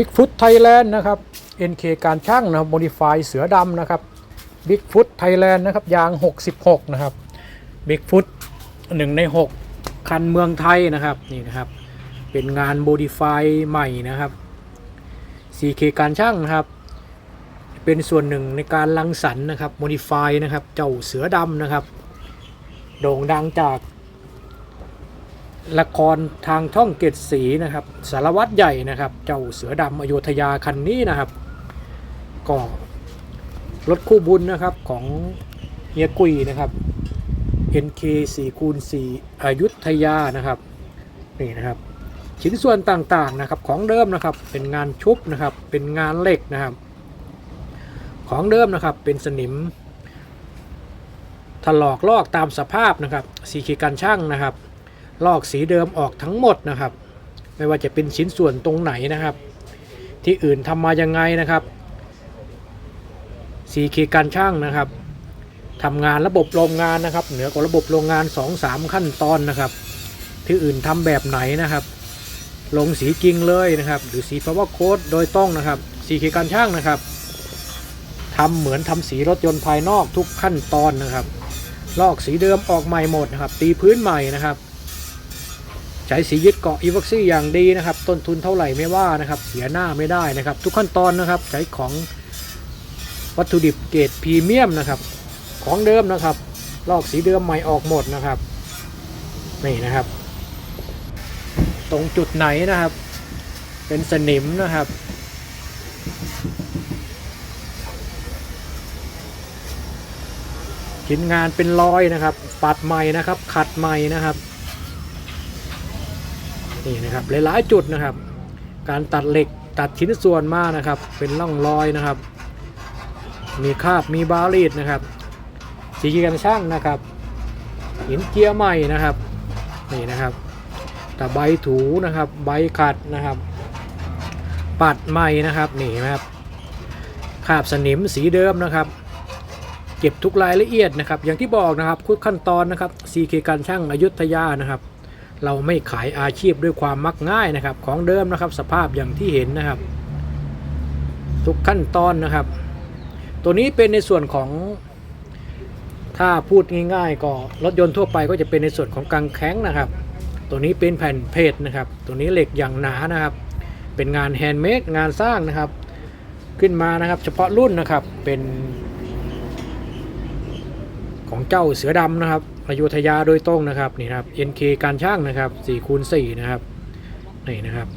Bigfoot Thailand นะครับ NK การช่างนะครับ Modify เสือดำนะครับ Bigfoot Thailand นะครับยาง 66 นะครับ Bigfoot หนึ่งใน 6 คันเมืองไทยนะครับนี่นะครับเป็นงาน Modify ใหม่นะครับ CK การช่างนะครับ เป็นส่วนหนึ่งในการรังสรรค์นะครับ Modify นะครับเจ้าเสือดำนะครับ โด่งดังจาก ละครทางช่องเกตสีนะครับ สารวัตรใหญ่นะครับ เจ้าเสือดำอโยธยาคันนี้นะครับ ก็รถคู่บุญนะครับของเฮียกุยนะครับ NK 4คูณ4อยุธยานะครับนี่นะครับ ชิ้นส่วนต่างๆนะครับของเดิมนะครับเป็นงานชุบนะครับ เป็นงานเหล็กนะครับ ของเดิมนะครับเป็นสนิมถลอกลอกตามสภาพนะครับสีขีกันช่างนะครับ ลอกสีเดิมออกทั้งหมดนะครับ ไม่ว่าจะเป็นชิ้นส่วนตรงไหนนะครับ ที่อื่นทำมายังไงนะครับสีขีการช่างนะครับทำงานระบบโรงงานนะครับ เหนือกว่าระบบโรงงาน 2-3 ขั้นตอนนะครับ ที่อื่นทำแบบไหนนะครับ ลงสีจริงเลยนะครับ หรือสี power code โดยต้องนะครับสีขีการช่างนะครับทำเหมือนทำสีรถยนต์ภายนอกทุกขั้นตอนนะครับ ลอกสีเดิมออกใหม่หมดนะครับ ตีพื้นใหม่นะครับ ใช้สียึดเกาะอีว็อกซี่อย่างดีนะครับ ต้นทุนเท่าไหร่ไม่ว่านะครับ เสียหน้าไม่ได้นะครับ ทุกขั้นตอนนะครับใช้ของวัตถุดิบเกรดพรีเมียมนะครับ ของเดิมนะครับ ลอกสีเดิมใหม่ออกหมดนะครับนี่นะครับ ตรงจุดไหนนะครับ เป็นสนิมนะครับชิ้นงานเป็นรอยนะครับ ปัดใหม่นะครับ ขัดใหม่นะครับ นี่นะครับหลายๆจุดนะครับ การตัดเหล็กตัดชิ้นส่วนมานะครับ เป็นร่องรอยนะครับ มีคาบมีบาลีดนะครับสีกันช่างนะครับหินเกียร์ใหม่นะครับนี่นะครับแต่ใบถูนะครับใบขัดนะครับ ปัดใหม่นะครับนี่นะครับคาบสนิมสีเดิมนะครับ เก็บทุกรายละเอียดนะครับ อย่างที่บอกนะครับทุกขั้นตอนนะครับ CK การช่างอยุธยานะครับ เราไม่ขายอาชีพด้วยความมักง่ายนะครับ ของเดิมนะครับ สภาพอย่างที่เห็นนะครับ ทุกขั้นตอนนะครับ ตัวนี้เป็นในส่วนของ ถ้าพูดง่ายๆ ก็รถยนต์ทั่วไปก็จะเป็นในส่วนของกังแข้งนะครับ ตัวนี้เป็นแผ่นเพจนะครับ ตัวนี้เหล็กอย่างหนานะครับ เป็นงานแฮนด์เมดงานสร้างนะครับ ขึ้นมานะครับ เฉพาะรุ่นนะครับเป็นของเจ้าเสือดำนะครับ อยุธยาโดยตรงนะครับนี่ครับ NK การช่างนะครับ4คูณ4นะครับนี่นะครับ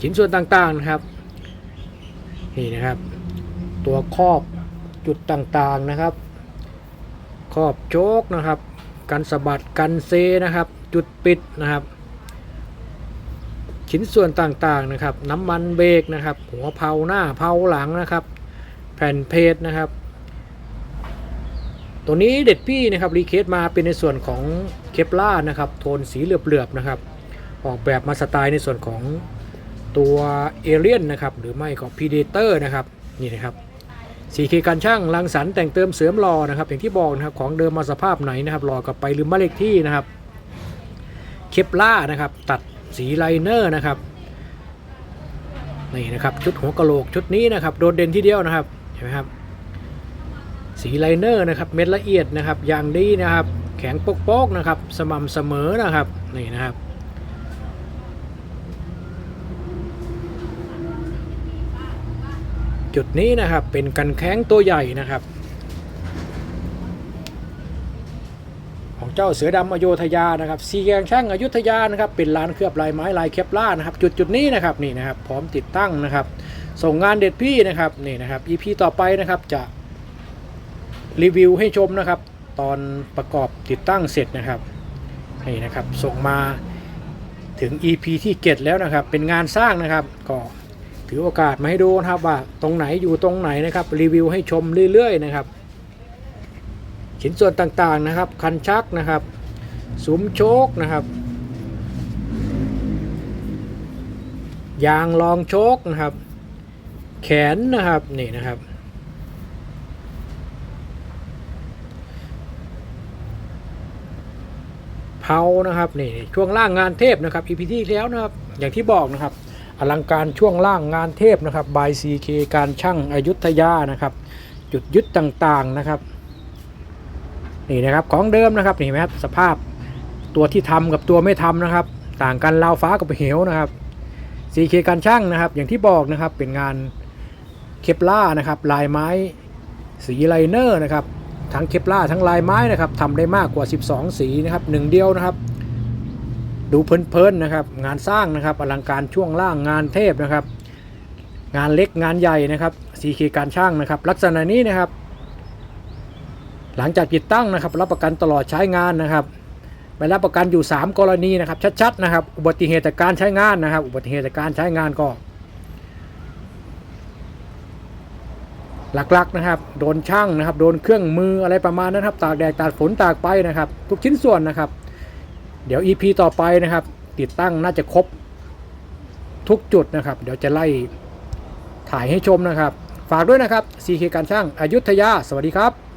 ชิ้นส่วนต่างๆนะครับนี่นะครับ ตัวครอบจุดต่างๆนะครับครอบโจ๊กนะครับกันสะบัดกันเซนะครับ จุดปิดนะครับ ชิ้นส่วนต่างๆนะครับ น้ำมันเบรกนะครับ หัวเพาหน้าเพาหลังนะครับ แผ่นเพจนะครับ ตัวนี้เด็ดพี่นะครับรีเคสมาเป็นในส่วนของเคปล่านะครับโทนสีเหลือบๆนะครับออกแบบมาสไตล์ในส่วนของตัวเอเลียนนะครับหรือไม่ก็พีเดเตอร์นะครับนี่นะครับสีเคการช่างรังสรรค์แต่งเติมเสริมหล่อนะครับอย่างที่บอกนะครับของเดิมมาสภาพไหนนะครับหล่อกลับไปลืมบ้านเลขที่นะครับเคปล่านะครับตัดสีไลเนอร์นะครับนี่นะครับชุดหัวกะโหลกชุดนี้นะครับโดดเด่นที่เดียวนะครับเห็นไหมครับ สีไลเนอร์นะครับเม็ดละเอียดนะครับอย่างดีนะครับ แข็งโปกๆนะครับ สม่ำเสมอนะครับนี่นะครับจุดนี้นะครับเป็นกันแข้งตัวใหญ่นะครับ ของเจ้าเสือดำอโยธยานะครับซีแกงช่างอยุธยานะครับ เป็นร้านเคลือบลายไม้ลายเคปล่านะครับ จุดจุดนี้นะครับนี่นะครับ พร้อมติดตั้งนะครับ ส่งงานเด็ดพี่นะครับนี่นะครับ EP ต่อไปนะครับจะ รีวิวให้ชมนะครับ ตอนประกอบติดตั้งเสร็จนะครับนี่นะครับส่งมาถึง EP ที่เกตแล้วนะครับ เป็นงานสร้างนะครับ ก็ถือโอกาสมาให้ดูนะครับว่าตรงไหนอยู่ตรงไหนนะครับ รีวิวให้ชมเรื่อยๆนะครับชิ้นส่วนต่างๆนะครับ คันชักนะครับซุ้มโชคนะครับ ยางรองโชคนะครับ แขนนะครับนี่นะครับ เผานะครับนี่ช่วงล่างงานเทพนะครับ EP ที่แล้วนะครับอย่างที่บอกนะครับ อลังการช่วงล่างงานเทพนะครับบายซีเคการช่างอายุทยานะครับ จุดยึดต่างๆนะครับนี่นะครับของเดิมนะครับนี่ไหมครับสภาพตัวที่ทำกับตัวไม่ทำนะครับ ต่างกันราวฟ้ากับเหวนะครับ CK การช่างนะครับ อย่างที่บอกนะครับเป็นงานเคปล่านะครับ ลายไม้สีไลเนอร์นะครับ ทั้งเคปล่าทั้งลายไม้นะครับทำได้มากกว่า 12 สีนะครับหนึ่งเดียวนะครับ ดูเพลินๆนะครับ งานสร้างนะครับอลังการช่วงล่างงานเทพนะครับ งานเล็กงานใหญ่นะครับ CK การช่างนะครับ ลักษณะนี้นะครับ หลังจากติดตั้งนะครับ รับประกันตลอดใช้งานนะครับไปรับประกันอยู่ 3 กรณีนะครับ ชัดๆนะครับ อุบัติเหตุจากการใช้งานนะครับ อุบัติเหตุจากการใช้งานก็ หลักๆนะครับโดนช่างนะครับ โดนเครื่องมืออะไรประมาณนั้นครับ ตากแดดตากฝนตากไปนะครับ ทุกชิ้นส่วนนะครับ เดี๋ยว EP ต่อไปนะครับ ติดตั้งน่าจะครบทุกจุดนะครับ เดี๋ยวจะไล่ถ่ายให้ชมนะครับ ฝากด้วยนะครับ CK การช่างอายุทยา สวัสดีครับ